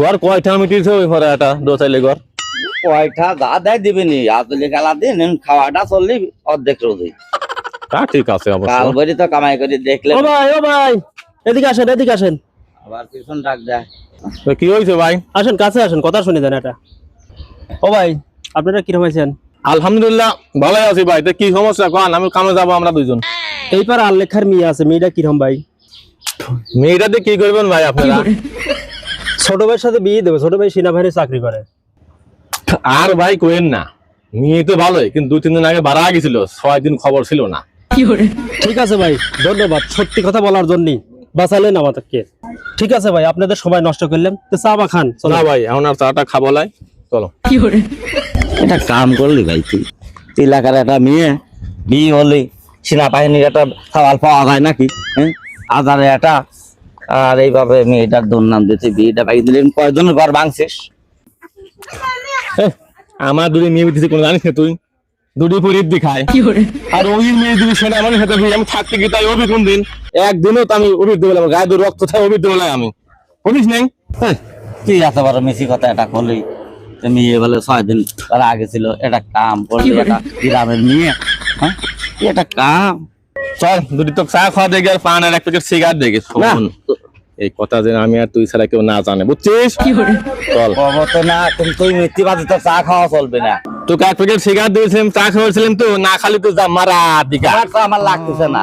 ঘর কয়টা মিটিয়েছে ওই ঘরে একটা দোচাইলে ঘর। কয়টা? যা দেয় দিবিনি আতলি খেলা দিন খাওয়াটা চললি অর্ধেক রোজই। তা ঠিক আছে কাল অবশ্য তো কামাই করে দেখলে ও ভাই ও ভাই এদিকে আসেন এদিকে আসেন। আবার পিছন ডাক দেয়। তো কি হয়েছে ভাই? আসেন কাছে আসেন কথা শুনে দেন এটা। ও ভাই আপনারা কীরকম আছেন আলহামদুলিল্লাহ ভালোই আছি ভাই। তো কি সমস্যা? কন আমি কামে যাব আমরা দুইজন। এইবার আল্লেখার মেয়ে আছে মেয়েটা কীরকম ভাই? মেয়েটা দিয়ে কি করবেন ভাই আপনারা? ছোট ভাইয়ের সাথে বিয়ে দেবে ছোট ভাই সেনাবাহিনী চাকরি করে। আর ভাই কোয়েন না। মেয়ে তো ভালোই কিন্তু দুই তিন দিন আগে ভাড়া গেছিল ছয় দিন খবর ছিল না। ঠিক আছে ভাই ধন্যবাদ সত্যি কথা বলার জন্য বাঁচালেন আমাদেরকে। ঠিক আছে ভাই আপনাদের সময় নষ্ট করলাম। তো চা বা খান চলো। না ভাই এখন আর চাটা খাব লাই চলো। এটা কাম করলি ভাই তুই। এলাকার একটা মেয়ে বিয়ে হলি সেনাবাহিনীর একটা খাবার পাওয়া যায় নাকি? হ্যাঁ? আধারে একটা আর এইভাবে মেয়েটার দুর্নাম দিতে বিয়েটা পাই দিলি কয়জনের ঘর ভাঙছিস? আমার দুটি মেয়ে দিতে কোনো জানিস না তুই? দুটি পরির দি খায় আর ওই মেয়ে যদি সেটা আমার সাথে আমি থাকতে গিয়ে তাই অভি কোন দিন? একদিনও তো আমি দেবো আমার গায়ে দু রক্ত থাকে অভির দেবো আমি। বলিস নেই? হেই, তুই এত বড় মিশি কথা এটা করলি তো মেয়ে বলে ছয় দিন তার আগে ছিল এটা কাম করলি এটা গ্রামের মেয়ে হ্যাঁ? এটা কাম। চল দুটি তো চা খাওয়া দেখে আর পান আর এক প্যাকেট সিগার দেখে শোন এই কথা যে আমি আর তুই ছাড়া কেউ না জানে বুঝছিস চল। তো না তুমি তুই মৃত্যুবাদী তো চা খাওয়া চলবে না। তোকে এক প্যাকেট সিগার দিয়েছিলাম চা খাওয়াছিলাম তো না খালি তো যা মারা দিকা আমার আমার লাগতেছে না।